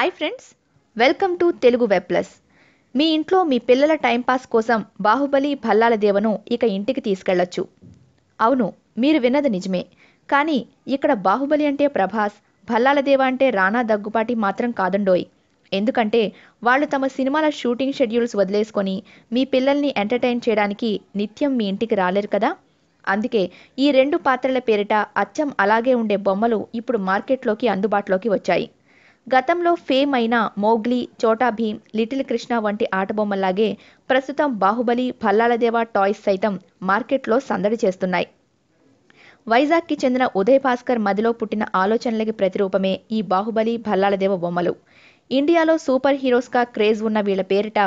Hi friends welcome to Telugu web plus మీ ఇంట్లో మీ పిల్లల టైంపాస్ కోసం బాహుబలి భల్లాల దేవను ఇక ఇంటికి తీసుకెళ్ళొచ్చు. అవును మీరు విన్నది నిజమే. కానీ ఇక్కడ బాహుబలి అంటే ప్రభాస్ భల్లాల దేవ అంటే రానా దగ్గుపాటి మాత్రం కాదండోయ్. ఎందుకంటే వాళ్ళు తమ సినిమాల షూటింగ్ షెడ్యూల్స్ వదిలేసుకొని మీ పిల్లల్ని ఎంటర్టైన్ చేయడానికి నిత్యం మీ ఇంటికి రాలేరు కదా? అందుకే ఈ రెండు పాత్రల పేరిట అచ్చం అలాగే ఉండే బొమ్మలు ఇప్పుడు మార్కెట్లోకి అందుబాటులోకి వచ్చాయి. గతంలో ఫేమ్ అయిన మోగ్లీ చోటా భీమ్ లిటిల్ కృష్ణ వంటి ఆటబొమ్మల్లాగే ప్రస్తుతం బాహుబలి భల్లాలదేవ టాయ్స్ సైతం మార్కెట్లో సందడి చేస్తున్నాయి. వైజాగ్కి చెందిన ఉదయ్ భాస్కర్ మదిలో పుట్టిన ఆలోచనలకి ప్రతిరూపమే ఈ బాహుబలి భల్లాలదేవ బొమ్మలు. ఇండియాలో సూపర్ హీరోస్గా క్రేజ్ ఉన్న వీళ్ళ పేరిట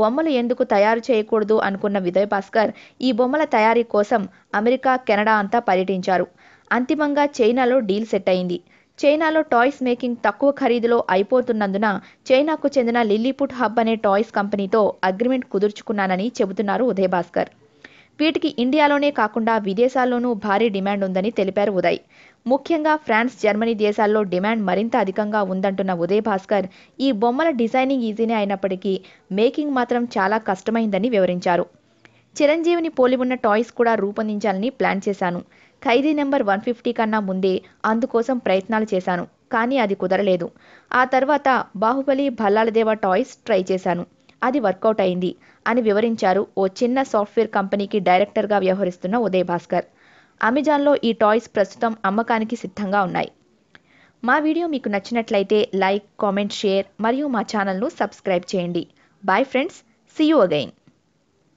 బొమ్మలు ఎందుకు తయారు చేయకూడదు అనుకున్న విదయ్ భాస్కర్ ఈ బొమ్మల తయారీ కోసం అమెరికా కెనడా అంతా పర్యటించారు. అంతిమంగా చైనాలో డీల్ సెట్ అయింది. చైనాలో టాయ్స్ మేకింగ్ తక్కువ ఖరీదులో అయిపోతున్నందున చైనాకు చెందిన లిల్లీపుట్ హబ్ అనే టాయ్స్ కంపెనీతో అగ్రిమెంట్ కుదుర్చుకున్నానని చెబుతున్నారు ఉదయ్ భాస్కర్ వీటికి ఇండియాలోనే కాకుండా విదేశాల్లోనూ భారీ డిమాండ్ ఉందని తెలిపారు ఉదయ్. ముఖ్యంగా ఫ్రాన్స్ జర్మనీ దేశాల్లో డిమాండ్ మరింత అధికంగా ఉందంటున్న ఉదయ్ భాస్కర్ ఈ బొమ్మల డిజైనింగ్ ఈజీనే అయినప్పటికీ మేకింగ్ మాత్రం చాలా కష్టమైందని వివరించారు. చిరంజీవిని పోలి ఉన్న టాయ్స్ కూడా రూపొందించాలని ప్లాన్ చేశాను. ఖైదీ నెంబర్ వన్ ఫిఫ్టీ కన్నా ముందే అందుకోసం ప్రయత్నాలు చేశాను కానీ అది కుదరలేదు. ఆ తర్వాత బాహుబలి భల్లాలదేవ టాయ్స్ ట్రై చేశాను. అది వర్కౌట్ అయింది అని వివరించారు ఓ చిన్న సాఫ్ట్వేర్ కంపెనీకి డైరెక్టర్గా వ్యవహరిస్తున్న ఉదయ్ భాస్కర్ అమెజాన్లో ఈ టాయ్స్ ప్రస్తుతం అమ్మకానికి సిద్ధంగా ఉన్నాయి. మా వీడియో మీకు నచ్చినట్లయితే లైక్ కామెంట్ షేర్ మరియు మా ఛానల్ను సబ్స్క్రైబ్ చేయండి. Bye friends see you again.